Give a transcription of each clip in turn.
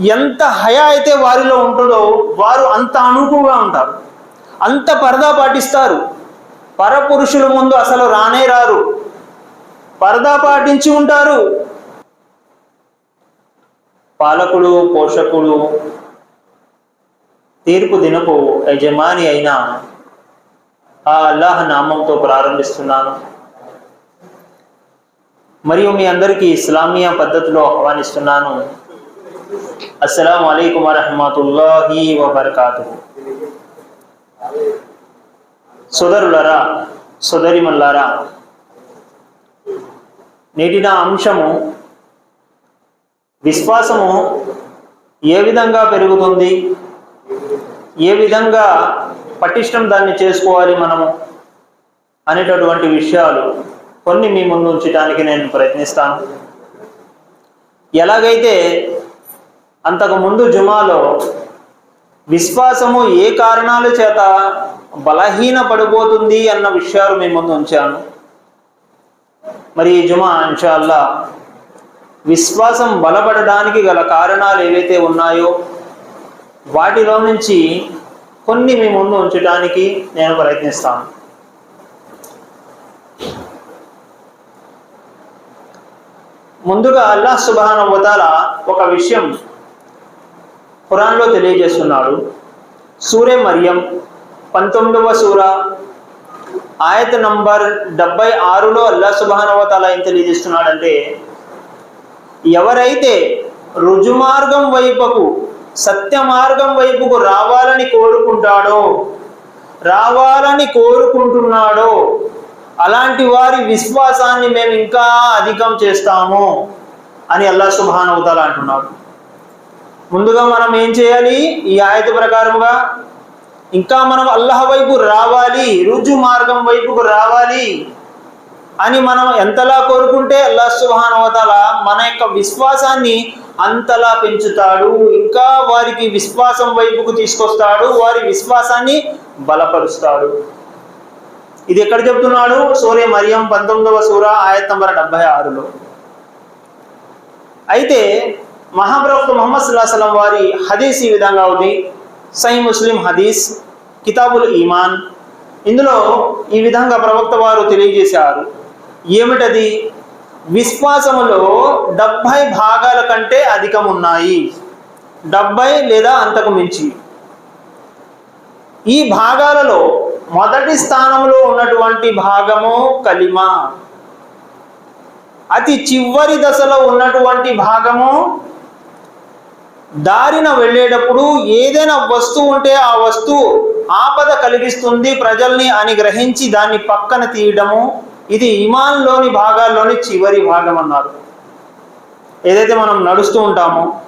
ఎంత హయా అయితే వారిలో ఉంటుందో వారు అంత అనుకువగా ఉంటారు. అంత పరదా పాటిస్తారు. పరపురుషుల ముందు అసలు రానే రారు. పరదా పాటించి ఉంటారు. పాలకుడు పోషకుడు తీర్పు దినపు యజమాని అయిన ఆ అల్లాహ్ నామంతో ప్రారంభిస్తున్నాను. మరియు మీ అందరికీ ఇస్లామియా పద్ధతిలో ఆహ్వానిస్తున్నాను. అస్సలం అయికం వరహమతుల్లాహి వబర్కాతు సోదరులరా సోదరిమల్లారా నేటి నా అంశము విశ్వాసము ఏ విధంగా పెరుగుతుంది ఏ విధంగా పటిష్టం దాన్ని చేసుకోవాలి మనము అనేటటువంటి విషయాలు కొన్ని మీ ముందు ఉంచడానికి నేను ప్రయత్నిస్తాను. ఎలాగైతే అంతకుముందు జుమాలో విశ్వాసము ఏ కారణాల చేత బలహీన పడిపోతుంది అన్న విషయాలు మీ ముందు ఉంచాను. మరి ఈ జుమా ఇన్షాల్లా విశ్వాసం బలపడడానికి గల కారణాలు ఏవైతే ఉన్నాయో వాటిలో నుంచి కొన్ని మీ ముందు ఉంచడానికి నేను ప్రయత్నిస్తాను. ముందుగా అల్లాహ్ సుబాన్ ఒక విషయం ఖురాన్లో తెలియజేస్తున్నాడు. సూర్య మరియం పంతొమ్మిదవ సూర ఆయత నంబర్ డెబ్బై ఆరులో అల్లా సుబానవతాల ఏం తెలియజేస్తున్నాడంటే ఎవరైతే రుజుమార్గం వైపుకు సత్య మార్గం వైపుకు రావాలని కోరుకుంటాడో రావాలని కోరుకుంటున్నాడో అలాంటి వారి విశ్వాసాన్ని మేము ఇంకా అధికం చేస్తాము అని అల్లా సుబానవతాల అంటున్నాడు. ముందుగా మనం ఏం చేయాలి? ఈ ఆయత ప్రకారముగా ఇంకా మనం అల్లహ వైపు రావాలి రుజు మార్గం వైపుకు రావాలి అని మనం ఎంతలా కోరుకుంటే అల్లాహ్ సుహానవతల మన యొక్క విశ్వాసాన్ని అంతలా పెంచుతాడు. ఇంకా వారికి విశ్వాసం వైపుకు తీసుకొస్తాడు వారి విశ్వాసాన్ని బలపరుస్తాడు. ఇది ఎక్కడ చెప్తున్నాడు? సూర్య మరియం పంతొమ్మిదవ సూర ఆయత్ నంబర్ డెబ్బై ఆరులో. అయితే మహాప్రవక్త మొహమ్మద్ సుల్లాహలం వారి హదీస్ ఈ విధంగా ఉంది. సై ముస్లిం హదీస్ కితాబుల్ ఈమాన్. ఇందులో ఈ విధంగా ప్రవక్త వారు తెలియజేశారు. ఏమిటది? విశ్వాసములో డెబ్భై భాగాల కంటే అధికం ఉన్నాయి డెబ్భై లేదా అంతకు మించి. ఈ భాగాలలో మొదటి స్థానంలో ఉన్నటువంటి భాగము కలిమా. అతి చివరి దశలో ఉన్నటువంటి భాగము దారిన వెళ్ళేటప్పుడు ఏదైనా వస్తువు ఉంటే ఆ వస్తువు ఆపద కలిగిస్తుంది ప్రజల్ని అని గ్రహించి దాన్ని పక్కన తీయడము ఇది ఇమాన్లోని భాగాల్లోని చివరి భాగం అన్నారు. ఏదైతే మనం నడుస్తూ ఉంటామో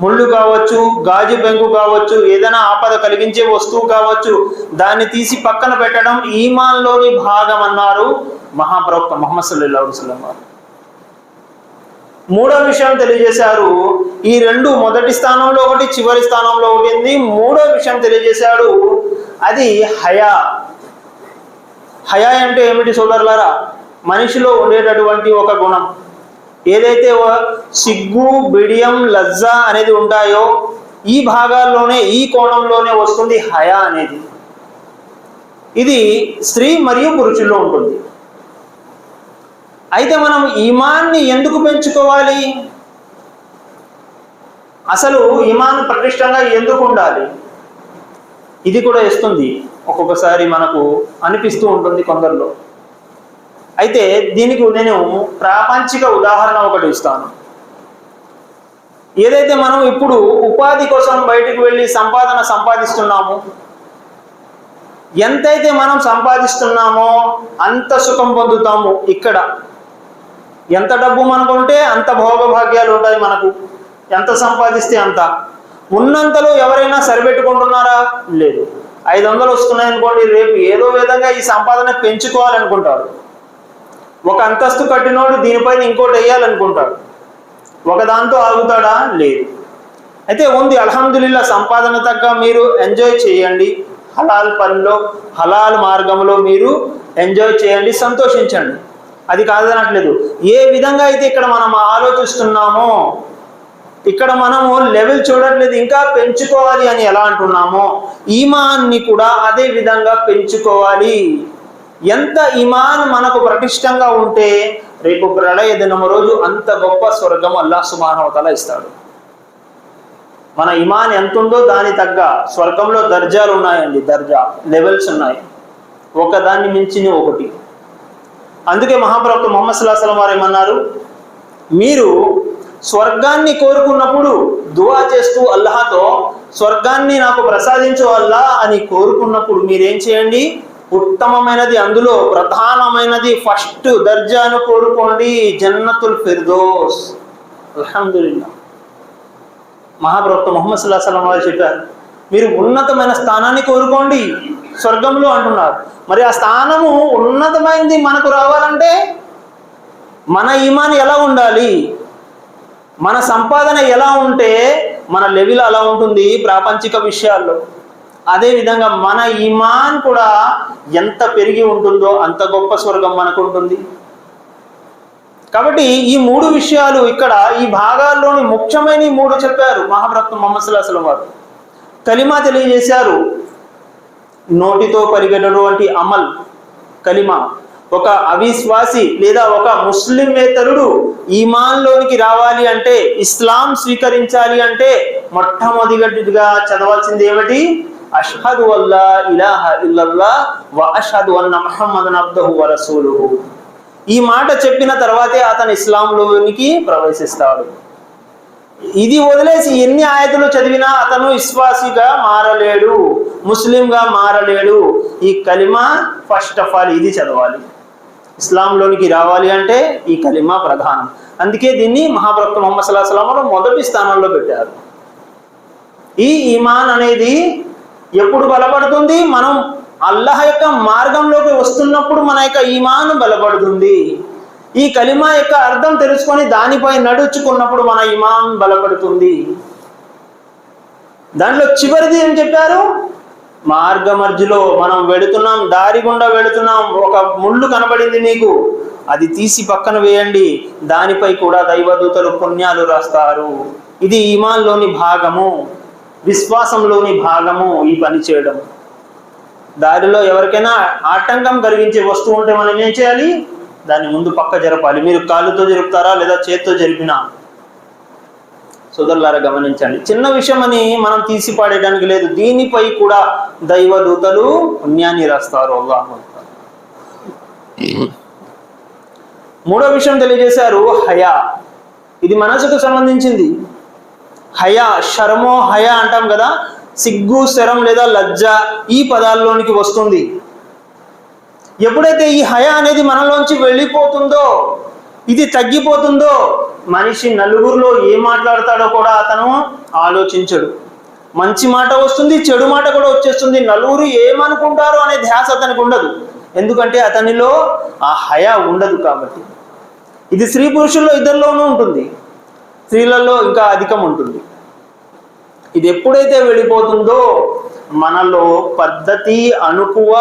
ముళ్ళు కావచ్చు గాజు పెంకు కావచ్చు ఏదైనా ఆపద కలిగించే వస్తువు కావచ్చు దాన్ని తీసి పక్కన పెట్టడం ఈమాన్లోని భాగం అన్నారు మహాప్రవక్త మొహమ్మద్ సల్లా వారు మూడో విషయం తెలియజేశారు. ఈ రెండు మొదటి స్థానంలో ఒకటి చివరి స్థానంలో ఒకటి ఉంది మూడో విషయం తెలియజేశాడు. అది హయా. హయా అంటే ఏమిటి సోదరులారా? మనిషిలో ఉండేటటువంటి ఒక గుణం. ఏదైతే సిగ్గు బిడియం లజ్జ అనేది ఉంటాయో ఈ భాగాల్లోనే ఈ కోణంలోనే వస్తుంది హయా అనేది. ఇది స్త్రీ మరియు పురుషుల్లో ఉంటుంది. అయితే మనం ఈమాన్ని ఎందుకు పెంచుకోవాలి? అసలు ఈమాన్ ప్రతిష్టంగా ఎందుకు ఉండాలి? ఇది కూడా ఇస్తుంది ఒక్కొక్కసారి మనకు అనిపిస్తూ ఉంటుంది కొందరిలో. అయితే దీనికి నేను ప్రాపంచిక ఉదాహరణ ఒకటి ఇస్తాను. ఏదైతే మనం ఇప్పుడు ఉపాధి కోసం బయటకు వెళ్ళి సంపాదన సంపాదిస్తున్నామో ఎంతైతే మనం సంపాదిస్తున్నామో అంత సుఖం పొందుతాము ఇక్కడ. ఎంత డబ్బు మనకు ఉంటే అంత భోగభాగ్యాలు ఉంటాయి మనకు. ఎంత సంపాదిస్తే అంత. ఉన్నంతలో ఎవరైనా సరిపెట్టుకుంటున్నారా? లేదు. ఐదు వందలు వస్తున్నాయి అనుకోండి రేపు ఏదో విధంగా ఈ సంపాదన పెంచుకోవాలనుకుంటారు. ఒక అంతస్తు కట్టినోడు దీనిపైన ఇంకోటి వేయాలనుకుంటాడు. ఒక దాంతో ఆగుతాడా? లేదు. అయితే ఉంది అల్హమ్దుల్లా సంపాదన తగ్గ మీరు ఎంజాయ్ చేయండి. హలాల్ పనిలో హలాల్ మార్గంలో మీరు ఎంజాయ్ చేయండి సంతోషించండి. అది కాదనట్లేదు. ఏ విధంగా అయితే ఇక్కడ మనం ఆలోచిస్తున్నామో ఇక్కడ మనము లెవెల్ చూడట్లేదు ఇంకా పెంచుకోవాలి అని ఎలా అంటున్నామో ఈమాన్ని కూడా అదే విధంగా పెంచుకోవాలి. ఎంత ఇమాన్ మనకు ప్రతిష్టంగా ఉంటే రేపు ప్రళయ దినం రోజు అంత గొప్ప స్వర్గం అల్లా సుమానవతల ఇస్తాడు. మన ఇమాన్ ఎంత ఉందో దాని తగ్గ స్వర్గంలో దర్జాలు ఉన్నాయండి దర్జా లెవెల్స్ ఉన్నాయి. ఒకదాన్ని మించిన ఒకటి. అందుకే మహాప్రభు మొహమ్మద్ సుల్లాహం వారు ఏమన్నారు మీరు స్వర్గాన్ని కోరుకున్నప్పుడు దువా చేస్తూ అల్లాహతో స్వర్గాన్ని నాకు ప్రసాదించు అల్లా అని కోరుకున్నప్పుడు మీరేం చేయండి? ఉత్తమమైనది అందులో ప్రధానమైనది ఫస్ట్ దర్జాను కోరుకోండి జన్నతుల్ ఫిర్దోస్. అల్హమ్దుల్లా మహాప్రవక్త మొహమ్మద్ సుల్లా వారు చెప్పారు మీరు ఉన్నతమైన స్థానాన్ని కోరుకోండి. స్వర్గంలో అంటున్నారు. మరి ఆ స్థానము ఉన్నతమైనది మనకు రావాలంటే మన ఈమాన్ ఎలా ఉండాలి? మన సంపాదన ఎలా ఉంటే మన లెవెల్ అలా ఉంటుంది ప్రాపంచిక విషయాల్లో. అదే విధంగా మన ఈమాన్ కూడా ఎంత పెరిగి ఉంటుందో అంత గొప్ప స్వర్గం మనకు ఉంటుంది. కాబట్టి ఈ మూడు విషయాలు ఇక్కడ ఈ భాగాల్లోని ముఖ్యమైన మూడు చెప్పారు మహాభక్త మహమ్మద్ సుల్లాహం వారు. కలిమా తెలియజేశారు. నోటితో పరిగెడటువంటి అమల్ కలిమా ఒక అవిశ్వాసి లేదా ఒక ముస్లిమేతరుడు ఈమాన్లోనికి రావాలి అంటే ఇస్లాం స్వీకరించాలి అంటే మొట్టమొదటిగా చదవాల్సింది ఏమిటి? అషహదు అల్లా ఇలాహ ఇల్లల్లా వ అష్హదు అన్న మహమ్మద్ అబ్దహు వరసూలు ఈ మాట చెప్పిన తర్వాతే అతను ఇస్లాంలోనికి ప్రవేశిస్తాడు. ఇది వదిలేసి ఎన్ని ఆయతులు చదివినా అతను విశ్వాసిగా మారలేడు ముస్లింగా మారలేడు. ఈ కలిమా ఫస్ట్ ఆఫ్ ఆల్ ఇది చదవాలి. ఇస్లాంలోనికి రావాలి అంటే ఈ కలిమా ప్రధానం. అందుకే దీన్ని మహాప్రవక్త మొహమ్మద్ సల్లాహ్ సలాంలో మొదటి స్థానంలో పెట్టారు. ఈ ఈమాన్ అనేది ఎప్పుడు బలపడుతుంది? మనం అల్లహ యొక్క మార్గంలోకి వస్తున్నప్పుడు మన యొక్క ఈమాన్ బలపడుతుంది. ఈ కలిమా యొక్క అర్థం తెలుసుకొని దానిపై నడుచుకున్నప్పుడు మన ఇమాన్ బలపడుతుంది. దాంట్లో చివరిది ఏం చెప్పారు? మార్గ మధ్యలో మనం వెళుతున్నాం దారి గుండా వెళుతున్నాం ఒక ముళ్ళు కనబడింది నీకు అది తీసి పక్కన వేయండి దానిపై కూడా దైవదూతలు పుణ్యాలు రాస్తారు. ఇది ఈమాన్లోని భాగము విశ్వాసంలోని భాగము ఈ పని చేయడం. దారిలో ఎవరికైనా ఆటంకం కలిగించే వస్తువు ఉంటే మనం ఏం చేయాలి? దాన్ని ముందు పక్క జరపాలి. మీరు కాలుతో జరుపుతారా లేదా చేత్తో జరిపినా? సోదరులారా గమనించండి. చిన్న విషయం అని మనం తీసి పాడేయడానికి లేదు. దీనిపై కూడా దైవ దూతలు పుణ్యాన్ని రాస్తారు. అల్లాహ్ మూడో విషయం తెలియజేశారు హయా. ఇది మనసుకు సంబంధించింది. హయా శరమో హయా అంటాం కదా? సిగ్గు శరం లేదా లజ్జ ఈ పదాల్లోనికి వస్తుంది. ఎప్పుడైతే ఈ హయా అనేది మనలోంచి వెళ్ళిపోతుందో ఇది తగ్గిపోతుందో మనిషి నలుగురిలో ఏం మాట్లాడతాడో కూడా అతను ఆలోచించడు. మంచి మాట వస్తుంది చెడు మాట కూడా వచ్చేస్తుంది. నలుగురు ఏమనుకుంటారో అనే ధ్యాస అతనికి ఉండదు. ఎందుకంటే అతనిలో ఆ హయా ఉండదు కాబట్టి. ఇది స్త్రీ పురుషుల్లో ఇద్దరిలోనూ ఉంటుంది. స్త్రీలలో ఇంకా అధికం ఉంటుంది. ఇది ఎప్పుడైతే వెళ్ళిపోతుందో మనలో పద్ధతి అనుకువ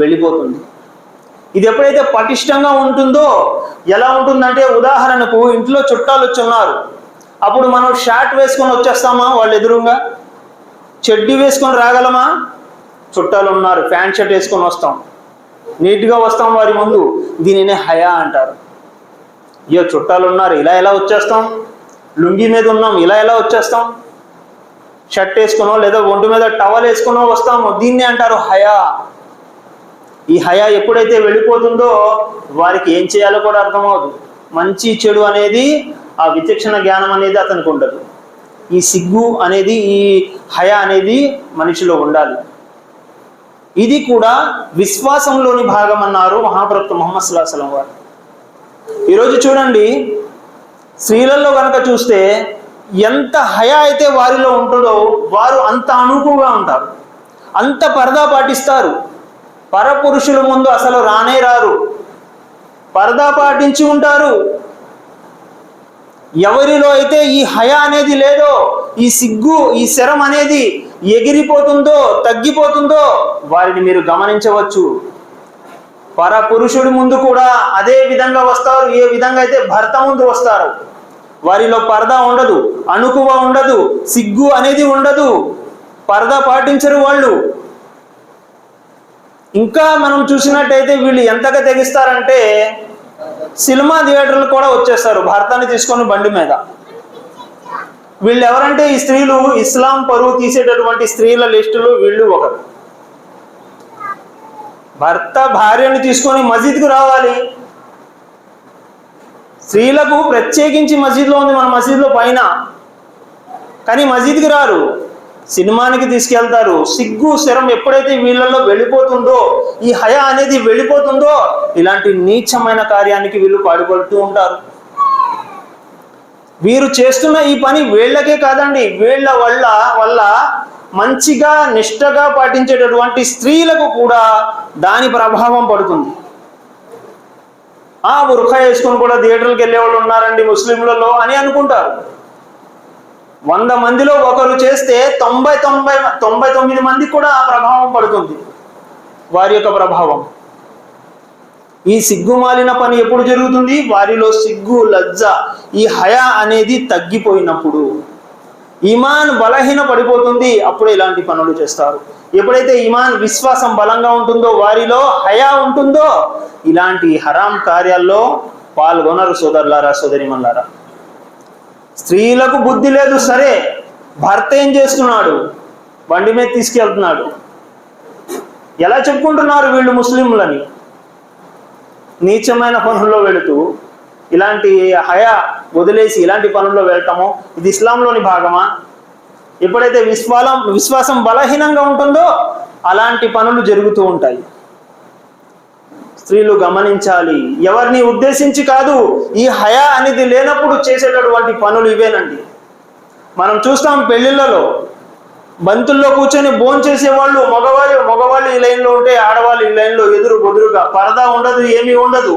వెళ్ళిపోతుంది. ఇది ఎప్పుడైతే పటిష్టంగా ఉంటుందో ఎలా ఉంటుందంటే ఉదాహరణకు ఇంట్లో చుట్టాలు వచ్చి ఉన్నారు. అప్పుడు మనం షార్ట్ వేసుకొని వచ్చేస్తామా వాళ్ళు ఎదురుగా? చెడ్డీ వేసుకొని రాగలమా? చుట్టాలు ఉన్నారు ప్యాంట్ షర్ట్ వేసుకొని వస్తాం. నీట్గా వస్తాం వారి ముందు. దీనినే హయా అంటారు. అయ్యో చుట్టాలు ఉన్నారు ఇలా ఎలా వచ్చేస్తాం? లుంగి మీద ఉన్నాం ఇలా ఎలా వచ్చేస్తాం? షర్ట్ వేసుకునో లేదా ఒంటి మీద టవల్ వేసుకునో వస్తాము. దీన్ని అంటారు హయా. ఈ హయా ఎప్పుడైతే వెళ్ళిపోతుందో వారికి ఏం చేయాలో కూడా అర్థమవుదు. మంచి చెడు అనేది ఆ విచక్షణ జ్ఞానం అనేది అతనికి ఉండదు. ఈ సిగ్గు అనేది ఈ హయా అనేది మనిషిలో ఉండాలి. ఇది కూడా విశ్వాసంలోని భాగం అన్నారు మహాప్రభుత్వ మొహమ్మద్ సుల్లాహలం సలం వారు. ఈరోజు చూడండి స్త్రీలలో కనుక చూస్తే ఎంత హయా అయితే వారిలో ఉంటుందో వారు అంత అనుకువగా ఉంటారు. అంత పరదా పాటిస్తారు. పరపురుషుల ముందు అసలు రానే రారు. పరదా పాటించి ఉంటారు. ఎవరిలో అయితే ఈ హయ అనేది లేదో ఈ సిగ్గు ఈ శరం అనేది ఎగిరిపోతుందో తగ్గిపోతుందో వారిని మీరు గమనించవచ్చు. పరపురుషుడి ముందు కూడా అదే విధంగా వస్తారు. ఏ విధంగా అయితే భర్త ముందు వస్తారు. వారిలో పరదా ఉండదు అణుకువ ఉండదు సిగ్గు అనేది ఉండదు. పరదా పాటించరు వాళ్ళు. ఇంకా మనం చూసినట్టయితే వీళ్ళు ఎంతగా తెగిస్తారంటే సినిమా థియేటర్లు కూడా వచ్చేస్తారు. భారతాన్ని తీసుకొని బండి మీద. వీళ్ళు ఎవరంటే ఈ స్త్రీలు ఇస్లాం పరువు తీసేటటువంటి స్త్రీల లిస్టులో వీళ్ళు ఒకరు. భర్త భార్యను తీసుకొని మసీద్కు రావాలి. స్త్రీలకు ప్రత్యేకించి మసీద్లో ఉంది మన మసీద్లో పైన. కానీ మసీద్కి రారు. సినిమానికి తీసుకెళ్తారు. సిగ్గు శరం ఎప్పుడైతే వీళ్ళల్లో వెళ్ళిపోతుందో ఈ హయా అనేది వెళ్ళిపోతుందో ఇలాంటి నీచమైన కార్యానికి వీళ్ళు పాడుపడుతూ ఉంటారు. వీరు చేస్తున్న ఈ పని వీళ్ళకే కాదండి. వీళ్ళ వల్ల వల్ల మంచిగా నిష్టగా పాటించేటటువంటి స్త్రీలకు కూడా దాని ప్రభావం పడుతుంది. ఆ బుర్ఖా వేసుకుని కూడా థియేటర్కి వెళ్ళే వాళ్ళు ఉన్నారండి ముస్లింలలో అని అనుకుంటారు. వంద మందిలో ఒకరు చేస్తే తొంభై తొంభై తొంభై తొమ్మిది మందికి కూడా ఆ ప్రభావం పడుతుంది. వారి యొక్క ప్రభావం. ఈ సిగ్గుమాలిన పని ఎప్పుడు జరుగుతుంది? వారిలో సిగ్గు లజ్జ ఈ హయా అనేది తగ్గిపోయినప్పుడు. ఇమాన్ బలహీన పడిపోతుంది అప్పుడు ఇలాంటి పనులు చేస్తారు. ఎప్పుడైతే ఇమాన్ విశ్వాసం బలంగా ఉంటుందో వారిలో హయా ఉంటుందో ఇలాంటి హరాం కార్యాల్లో పాల్గొనరు సోదరులారా సోదరిమల్లారా స్త్రీలకు బుద్ధి లేదు సరే. భర్త ఏం చేస్తున్నాడు? బండి మీద తీసుకెళ్తున్నాడు. ఎలా చెప్పుకుంటున్నారు వీళ్ళు ముస్లింలని? నీచమైన పనుల్లో వెళుతూ ఇలాంటి హయా వదిలేసి ఇలాంటి పనుల్లో వెళ్ళటము ఇది ఇస్లాంలోని భాగమా? ఎప్పుడైతే విశ్వాలం విశ్వాసం బలహీనంగా ఉంటుందో అలాంటి పనులు జరుగుతూ ఉంటాయి. స్త్రీలు గమనించాలి. ఎవరిని ఉద్దేశించి కాదు ఈ హయా అనేది లేనప్పుడు చేసేటటువంటి పనులు ఇవేనండి. మనం చూస్తాం పెళ్ళిళ్ళలో బంతుల్లో కూర్చొని భోజనం చేసేవాళ్ళు మగవాళ్ళు మగవాళ్ళు ఈ లైన్లో ఉంటే ఆడవాళ్ళు ఈ లైన్లో ఎదురు బొదురుగా పరదా ఉండదు ఏమీ ఉండదు.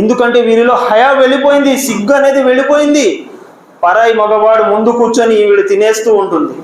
ఎందుకంటే వీరిలో హయా వెళ్ళిపోయింది సిగ్గు అనేది వెళ్ళిపోయింది. పరాయి మగవాడు ముందు కూర్చొని వీడు తినేస్తూ ఉంటుంది.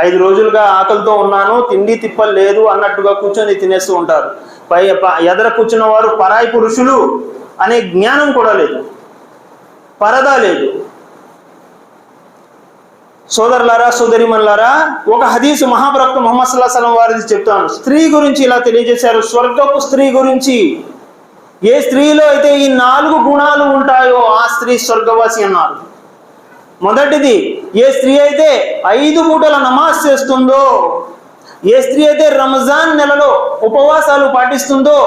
ఐదు రోజులుగా ఆకలితో ఉన్నాను తిండి తిప్పలు లేదు అన్నట్టుగా కూర్చొని తినేస్తూ ఉంటారు. పై ప- ఎదర కూర్చున్న వారు పరాయి పురుషులు అనే జ్ఞానం కూడా లేదు. పరదా లేదు. సోదరులారా సోదరిమన్లారా ఒక హదీసు మహాప్రవక్త మొహమ్మద్ సల్లా సలం వారిది చెప్తాను. స్త్రీ గురించి ఇలా తెలియజేశారు. స్వర్గపు స్త్రీ గురించి. ఏ స్త్రీలో అయితే ఈ నాలుగు గుణాలు ఉంటాయో ఆ స్త్రీ స్వర్గవాసి అన్నారు. మొదటిది ఏ స్త్రీ అయితే ఐదు పూటల నమాజ్ చేస్తుందో ఏ స్త్రీ అయితే రంజాన్ నెలలో ఉపవాసాలు పాటిస్తుందో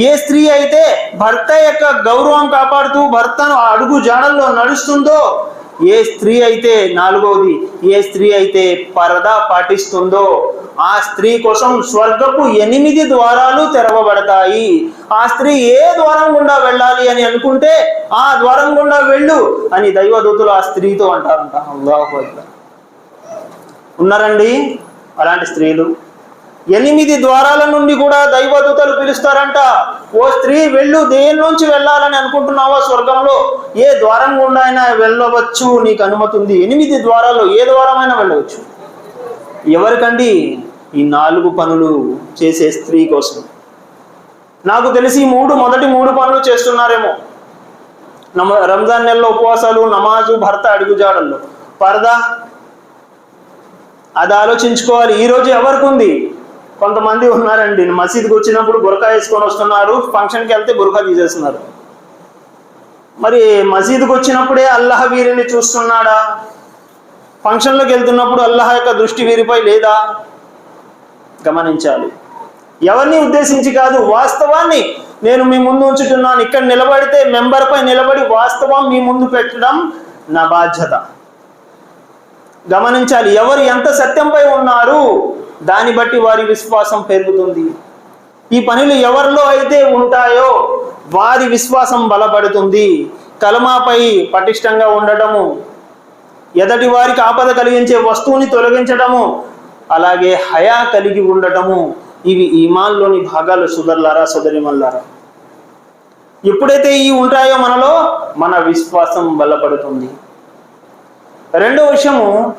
ఏ స్త్రీ అయితే భర్త యొక్క గౌరవం కాపాడుతూ భర్తను అడుగు జాడల్లో నడుస్తుందో ఏ స్త్రీ అయితే నాలుగవది ఏ స్త్రీ అయితే పరదా పాటిస్తుందో ఆ స్త్రీ కోసం స్వర్గపు ఎనిమిది ద్వారాలు తెరవబడతాయి. ఆ స్త్రీ ఏ ద్వారం గుండా వెళ్ళాలి అని అనుకుంటే ఆ ద్వారం గుండా వెళ్ళు అని దైవదూతులు ఆ స్త్రీతో అంటారంట. అల్లాహు ఉన్నారండి అలాంటి స్త్రీలు. ఎనిమిది ద్వారాల నుండి కూడా దైవదూతలు పిలుస్తారంట. ఓ స్త్రీ వెళ్ళు దేని నుంచి వెళ్ళాలని అనుకుంటున్నావా స్వర్గంలో? ఏ ద్వారం గుండా అయినా వెళ్ళవచ్చు నీకు అనుమతి ఉంది. ఎనిమిది ద్వారాల్లో ఏ ద్వారమైనా వెళ్ళవచ్చు. ఎవరికండి ఈ నాలుగు పనులు చేసే స్త్రీ కోసం? నాకు తెలిసి ఈ మూడు మొదటి మూడు పనులు చేస్తున్నారేమో. నమ రంజాన్ నెలలో ఉపవాసాలు నమాజు భర్త అడుగుజాడల్లో. పరదా? అది ఆలోచించుకోవాలి. ఈరోజు ఎవరికి ఉంది? కొంతమంది ఉన్నారండి. మసీద్కి వచ్చినప్పుడు బురకా వేసుకొని వస్తున్నారు. ఫంక్షన్కి వెళ్తే బురకా తీసేస్తున్నారు. మరి మసీద్కి వచ్చినప్పుడే అల్లహ వీరిని చూస్తున్నాడా? ఫంక్షన్లోకి వెళ్తున్నప్పుడు అల్లాహ్ యొక్క దృష్టి వీరిపై లేదా? గమనించాలి. ఎవరిని ఉద్దేశించి కాదు వాస్తవాన్ని నేను మీ ముందు ఉంచుతున్నాను. ఇక్కడ నిలబడితే మెంబర్ పై నిలబడి వాస్తవం మీ ముందు పెట్టడం నా బాధ్యత. గమనించాలి ఎవరు ఎంత సత్యంపై ఉన్నారు దాన్ని బట్టి వారి విశ్వాసం పెరుగుతుంది. ఈ పనులు ఎవరిలో అయితే ఉంటాయో వారి విశ్వాసం బలపడుతుంది. కలమాపై పటిష్టంగా ఉండటము ఎదటి వారికి ఆపద కలిగించే వస్తువుని తొలగించడము అలాగే హయా కలిగి ఉండటము. ఇవి ఈమాన్లోని భాగాలు సుదర్లారా సుదరిమల్లారా. ఎప్పుడైతే ఈ ఉంటాయో మనలో మన విశ్వాసం బలపడుతుంది. రెండో విషయము